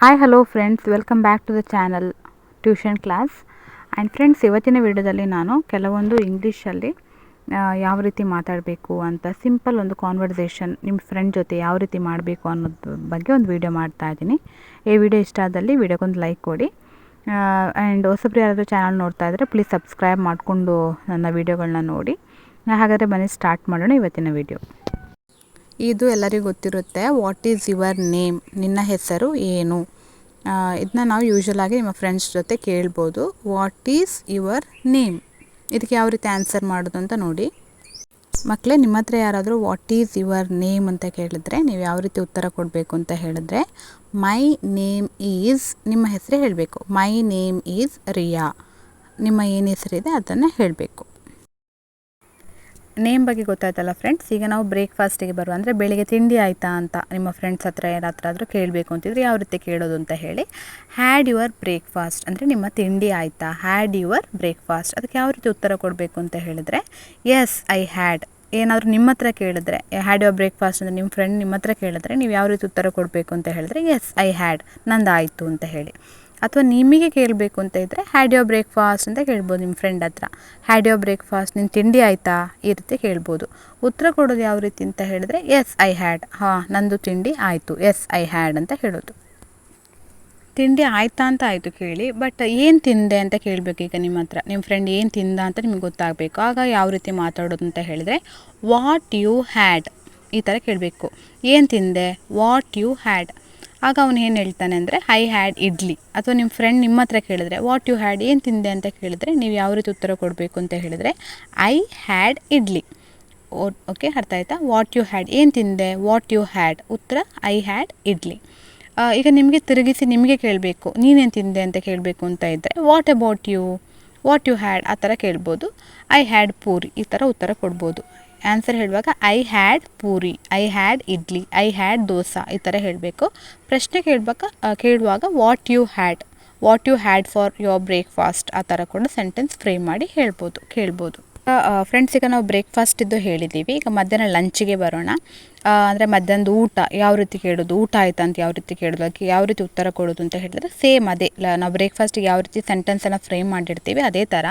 Hi hello friends welcome back to the channel tuition class and friends ಇವತ್ತಿನ ವಿಡಿಯೋದಲ್ಲಿ ನಾನು ಕೆಲವೊಂದು ಇಂಗ್ಲೀಷಲ್ಲಿ ಯಾವ ರೀತಿ ಮಾತಾಡಬೇಕು ಅಂತ ಸಿಂಪಲ್ ಒಂದು ಕಾನ್ವರ್ಸೇಷನ್ ನಿಮ್ಮ ಫ್ರೆಂಡ್ ಜೊತೆ ಯಾವ ರೀತಿ ಮಾಡಬೇಕು ಅನ್ನೋದ್ರ ಬಗ್ಗೆ ಒಂದು ವಿಡಿಯೋ ಮಾಡ್ತಾ ಇದ್ದೀನಿ. ಈ ವಿಡಿಯೋ ಇಷ್ಟ ಆದಲ್ಲಿ ವಿಡಿಯೋಗೊಂದು ಲೈಕ್ ಕೊಡಿ. ಆ್ಯಂಡ್ ಹೊಸಬ್ರು ಯಾರಾದರೂ ಚಾನಲ್ ನೋಡ್ತಾ ಇದ್ದರೆ ಪ್ಲೀಸ್ ಸಬ್ಸ್ಕ್ರೈಬ್ ಮಾಡಿಕೊಂಡು ನನ್ನ ವೀಡಿಯೋಗಳನ್ನ ನೋಡಿ. ಹಾಗಾದರೆ ಬನ್ನಿ ಸ್ಟಾರ್ಟ್ ಮಾಡೋಣ ಇವತ್ತಿನ ವಿಡಿಯೋ ಇದು ಎಲ್ಲರಿಗೂ ಗೊತ್ತಿರುತ್ತೆ. ವಾಟ್ ಈಸ್ ಯುವರ್ ನೇಮ್ ನಿನ್ನ ಹೆಸರು ಏನು? ಇದನ್ನ ನಾವು ಯೂಶ್ವಲ್ ಆಗಿ ನಿಮ್ಮ ಫ್ರೆಂಡ್ಸ್ ಜೊತೆ ಕೇಳ್ಬೋದು. ವಾಟ್ ಈಸ್ ಯುವರ್ ನೇಮ್ ಇದಕ್ಕೆ ಯಾವ ರೀತಿ ಆನ್ಸರ್ ಮಾಡೋದು ಅಂತ ನೋಡಿ. ಮಕ್ಕಳೇ ನಿಮ್ಮ ಹತ್ರ ಯಾರಾದರೂ ವಾಟ್ ಈಸ್ ಯುವರ್ ನೇಮ್ ಅಂತ ಕೇಳಿದ್ರೆ ನೀವು ಯಾವ ರೀತಿ ಉತ್ತರ ಕೊಡಬೇಕು ಅಂತ ಹೇಳಿದ್ರೆ ಮೈ ನೇಮ್ ಈಸ್ ನಿಮ್ಮ ಹೆಸರೇ ಹೇಳಬೇಕು. ಮೈ ನೇಮ್ ಈಸ್ ರಿಯಾ ನಿಮ್ಮ ಏನು ಹೆಸರಿದೆ ಅದನ್ನು ಹೇಳಬೇಕು. ನೇಮ್ ಬಗ್ಗೆ ಗೊತ್ತಾಯ್ತಲ್ಲ ಫ್ರೆಂಡ್ಸ್ ಈಗ ನಾವು ಬ್ರೇಕ್ಫಾಸ್ಟಿಗೆ ಬರುವ, ಅಂದರೆ ಬೆಳಿಗ್ಗೆ ತಿಂಡಿ ಆಯಿತಾ ಅಂತ ನಿಮ್ಮ ಫ್ರೆಂಡ್ಸ್ ಹತ್ರ ಯಾರ ಕೇಳಬೇಕು ಅಂತಿದ್ರೆ ಯಾವ ರೀತಿ ಕೇಳೋದು ಅಂತ ಹೇಳಿ. ಹ್ಯಾಡ್ ಯುವರ್ ಬ್ರೇಕ್ಫಾಸ್ಟ್ ಅಂದರೆ ನಿಮ್ಮ ತಿಂಡಿ ಆಯಿತಾ? ಹ್ಯಾಡ್ ಯುವರ್ ಬ್ರೇಕ್ಫಾಸ್ಟ್ ಅದಕ್ಕೆ ಯಾವ ರೀತಿ ಉತ್ತರ ಕೊಡಬೇಕು ಅಂತ ಹೇಳಿದರೆ ಎಸ್ ಐ ಹ್ಯಾಡ್ ಏನಾದರೂ ನಿಮ್ಮ ಹತ್ರ ಕೇಳಿದ್ರೆ ಹ್ಯಾಡ್ ಯುವರ್ ಬ್ರೇಕ್ಫಾಸ್ಟ್ ಅಂದರೆ ನಿಮ್ಮ ಫ್ರೆಂಡ್ ನಿಮ್ಮ ಹತ್ರ ಕೇಳಿದ್ರೆ ನೀವು ಯಾವ ರೀತಿ ಉತ್ತರ ಕೊಡಬೇಕು ಅಂತ ಹೇಳಿದ್ರೆ ಎಸ್ ಐ ಹ್ಯಾಡ್ ನಂದಾಯಿತು ಅಂತ ಹೇಳಿ. ಅಥವಾ ನಿಮಗೆ ಕೇಳಬೇಕು ಅಂತ ಇದ್ದರೆ ಹ್ಯಾಡ್ ಯೋ ಬ್ರೇಕ್ಫಾಸ್ಟ್ ಅಂತ ಕೇಳ್ಬೋದು ನಿಮ್ಮ ಫ್ರೆಂಡ್ ಹತ್ರ. ಹ್ಯಾಡ್ ಯೋ ಬ್ರೇಕ್ಫಾಸ್ಟ್ ನಿನ್ನ ತಿಂಡಿ ಆಯಿತಾ? ಈ ರೀತಿ ಕೇಳ್ಬೋದು. ಉತ್ತರ ಕೊಡೋದು ಯಾವ ರೀತಿ ಅಂತ ಹೇಳಿದ್ರೆ ಎಸ್ ಐ ಹ್ಯಾಡ್ ಹಾಂ, ನಂದು ತಿಂಡಿ ಆಯಿತು. ಎಸ್ ಐ ಹ್ಯಾಡ್ ಅಂತ ಹೇಳೋದು. ತಿಂಡಿ ಆಯ್ತಾ ಅಂತ ಆಯಿತು ಕೇಳಿ, ಬಟ್ ಏನು ತಿಂದೆ ಅಂತ ಕೇಳಬೇಕು ಈಗ ನಿಮ್ಮ ಹತ್ರ. ನಿಮ್ಮ ಫ್ರೆಂಡ್ ಏನು ತಿಂದ ಅಂತ ನಿಮ್ಗೆ ಗೊತ್ತಾಗಬೇಕು. ಆಗ ಯಾವ ರೀತಿ ಮಾತಾಡೋದು ಅಂತ ಹೇಳಿದರೆ ವಾಟ್ ಯು ಹ್ಯಾಡ್ ಈ ಥರ ಕೇಳಬೇಕು. ಏನು ತಿಂದೆ? ವಾಟ್ ಯು ಹ್ಯಾಡ್ ಆಗ ಅವನು ಏನು ಹೇಳ್ತಾನೆ ಅಂದರೆ ಐ ಹ್ಯಾಡ್ ಇಡ್ಲಿ. ಅಥವಾ ನಿಮ್ಮ ಫ್ರೆಂಡ್ ನಿಮ್ಮ ಹತ್ರ ಕೇಳಿದ್ರೆ ವಾಟ್ ಯು ಹ್ಯಾಡ್ ಏನು ತಿಂದೆ? ಅಂತ ಕೇಳಿದ್ರೆ, ನೀವು ಯಾವ ರೀತಿ ಉತ್ತರ ಕೊಡಬೇಕು? ಅಂತ ಹೇಳಿದರೆ ಐ ಹ್ಯಾಡ್ ಇಡ್ಲಿ. ಓಕೆ ಅರ್ಥ ಆಯ್ತಾ? ವಾಟ್ ಯು ಹ್ಯಾಡ್ ಏನು ತಿಂದೆ? ವಾಟ್ ಯು ಹ್ಯಾಡ್ ಉತ್ತರ ಐ ಹ್ಯಾಡ್ ಇಡ್ಲಿ. ಈಗ ನಿಮಗೆ ತಿರುಗಿಸಿ ನಿಮಗೆ ಕೇಳಬೇಕು ನೀನೇನು ತಿಂದೆ? ಅಂತ ಕೇಳಬೇಕು ಅಂತ ಇದ್ದರೆ what about you what you had ಆ ಥರ ಕೇಳ್ಬೋದು. I had puri. ಈ ಥರ ಉತ್ತರ ಕೊಡ್ಬೋದು. ಆನ್ಸರ್ ಹೇಳುವಾಗ I had puri I had idli I had dosa ಈ ಥರ ಹೇಳಬೇಕು. ಪ್ರಶ್ನೆ ಕೇಳಬೇಕಾ ಕೇಳುವಾಗ what you had what you had for your breakfast ಆ ಥರ ಕೂಡ ಸೆಂಟೆನ್ಸ್ ಫ್ರೇಮ್ ಮಾಡಿ ಹೇಳ್ಬೋದು, ಕೇಳ್ಬೋದು. ಫ್ರೆಂಡ್ಸ್ ಈಗ ನಾವು ಬ್ರೇಕ್ಫಾಸ್ಟ್ ಇದ್ದು ಹೇಳಿದ್ದೀವಿ ಈಗ ಮಧ್ಯಾಹ್ನ ಲಂಚಿಗೆ ಬರೋಣ. ಅಂದರೆ ಮಧ್ಯಾಹ್ನದ ಊಟ ಯಾವ ರೀತಿ ಕೇಳೋದು, ಊಟ ಆಯ್ತಾ ಅಂತ ಯಾವ ರೀತಿ ಕೇಳೋದು, ಅದಕ್ಕೆ ಯಾವ ರೀತಿ ಉತ್ತರ ಕೊಡೋದು ಅಂತ ಹೇಳಿದ್ರೆ ಸೇಮ್ ಅದೇ. ನಾವು ಬ್ರೇಕ್ಫಾಸ್ಟಿಗೆ ಯಾವ ರೀತಿ ಸೆಂಟೆನ್ಸನ್ನು ಫ್ರೇಮ್ ಮಾಡಿರ್ತೀವಿ ಅದೇ ಥರ.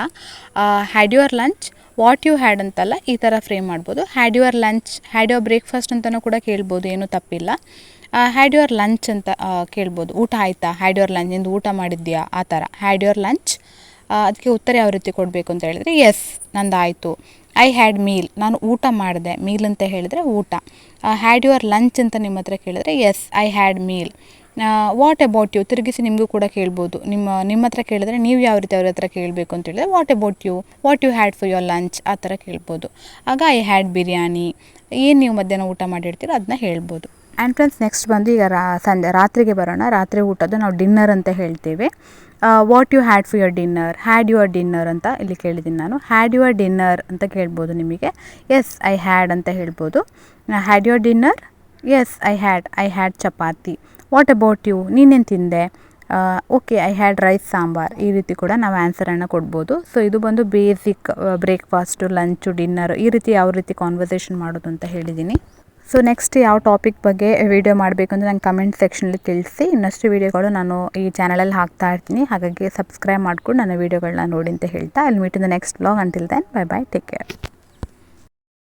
Had your lunch what you had ಅಂತಲ್ಲ ಈ ಥರ ಫ್ರೇಮ್ ಮಾಡ್ಬೋದು. Had your lunch had your breakfast ಅಂತಲೂ ಕೂಡ ಕೇಳ್ಬೋದು, ಏನೂ ತಪ್ಪಿಲ್ಲ. ಹ್ಯಾಡ್ ಯುವರ್ ಲಂಚ್ ಅಂತ ಕೇಳ್ಬೋದು. ಊಟ ಆಯಿತಾ? ಹ್ಯಾಡ್ ಯುವರ್ ಲಂಚ್ ನಿಂದು ಊಟ ಮಾಡಿದ್ಯಾ? ಆ ಥರ. ಹ್ಯಾಡ್ ಯುವರ್ ಲಂಚ್ ಅದಕ್ಕೆ ಉತ್ತರ ಯಾವ ರೀತಿ ಕೊಡಬೇಕು ಅಂತ ಹೇಳಿದರೆ ಎಸ್ ನಂದಾಯಿತು. ಐ ಹ್ಯಾಡ್ ಮೀಲ್ ನಾನು ಊಟ ಮಾಡಿದೆ. ಮೀಲ್ ಅಂತ ಹೇಳಿದರೆ ಊಟ. ಹ್ಯಾಡ್ ಯುವರ್ ಲಂಚ್ ಅಂತ ನಿಮ್ಮ ಹತ್ರ ಕೇಳಿದರೆ yes I had meal what about you ತಿರುಗಿಸಿ ನಿಮಗೂ ಕೂಡ ಕೇಳ್ಬೋದು. ನಿಮ್ಮ ನಿಮ್ಮ ಹತ್ರ ಕೇಳಿದ್ರೆ ನೀವು ಯಾವ ರೀತಿ ಅವ್ರ ಹತ್ರ ಕೇಳಬೇಕು ಅಂತ ಹೇಳಿದ್ರೆ what about you what you had for your lunch ಆ ಥರ ಕೇಳ್ಬೋದು. ಆಗ ಐ ಹ್ಯಾಡ್ ಬಿರಿಯಾನಿ. ಏನು ನೀವು ಮಧ್ಯಾಹ್ನ ಊಟ ಮಾಡಿರ್ತೀರೋ ಅದನ್ನ ಹೇಳ್ಬೋದು. ಆ್ಯಂಡ್ ಫ್ರೆಂಡ್ಸ್ ನೆಕ್ಸ್ಟ್ ಬಂದು ಈಗ ರಾ, ಸಂಜೆ, ರಾತ್ರಿಗೆ ಬರೋಣ. ರಾತ್ರಿ ಊಟದ್ದು ನಾವು ಡಿನ್ನರ್ ಅಂತ ಹೇಳ್ತೇವೆ. What you had for your dinner had your dinner ಅಂತ ಇಲ್ಲಿ ಕೇಳಿದ್ದೀನಿ ನಾನು. ಹ್ಯಾಡ್ ಯುವರ್ ಡಿನ್ನರ್ ಅಂತ ಕೇಳ್ಬೋದು ನಿಮಗೆ. ಎಸ್ ಐ ಹ್ಯಾಡ್ ಅಂತ ಹೇಳ್ಬೋದು. Had your dinner yes I had I had chapati. What about you ನೀನೇನು ತಿಂದೆ? Okay I had rice sambar. ಈ ರೀತಿ ಕೂಡ ನಾವು ಆನ್ಸರನ್ನು ಕೊಡ್ಬೋದು. ಸೊ ಇದು ಬಂದು ಬೇಸಿಕ್ ಬ್ರೇಕ್ಫಾಸ್ಟು ಲಂಚು ಡಿನ್ನರ್ ಈ ರೀತಿ ಯಾವ ರೀತಿ ಕಾನ್ವರ್ಸೇಷನ್ ಮಾಡೋದು ಅಂತ ಹೇಳಿದ್ದೀನಿ. ಸೊ ನೆಕ್ಸ್ಟ್ ಯಾವ ಟಾಪಿಕ್ ಬಗ್ಗೆ ವಿಡಿಯೋ ಮಾಡಬೇಕು ಅಂತ ನಂಗೆ ಕಮೆಂಟ್ ಸೆಕ್ಷನಲ್ಲಿ ತಿಳಿಸಿ. ಇನ್ನಷ್ಟು ವೀಡಿಯೋಗಳು ನಾನು ಈ ಚಾನಲಲ್ಲಿ ಹಾಕ್ತಾ ಇರ್ತೀನಿ. ಹಾಗಾಗಿ ಸಬ್ಸ್ಕ್ರೈಬ್ ಮಾಡ್ಕೊಂಡು ನನ್ನ ವೀಡಿಯೋಗಳನ್ನ ನೋಡಿ ಅಂತ ಹೇಳ್ತಾ. ಅಲ್ಲಿ meet in the next blog until then bye bye take care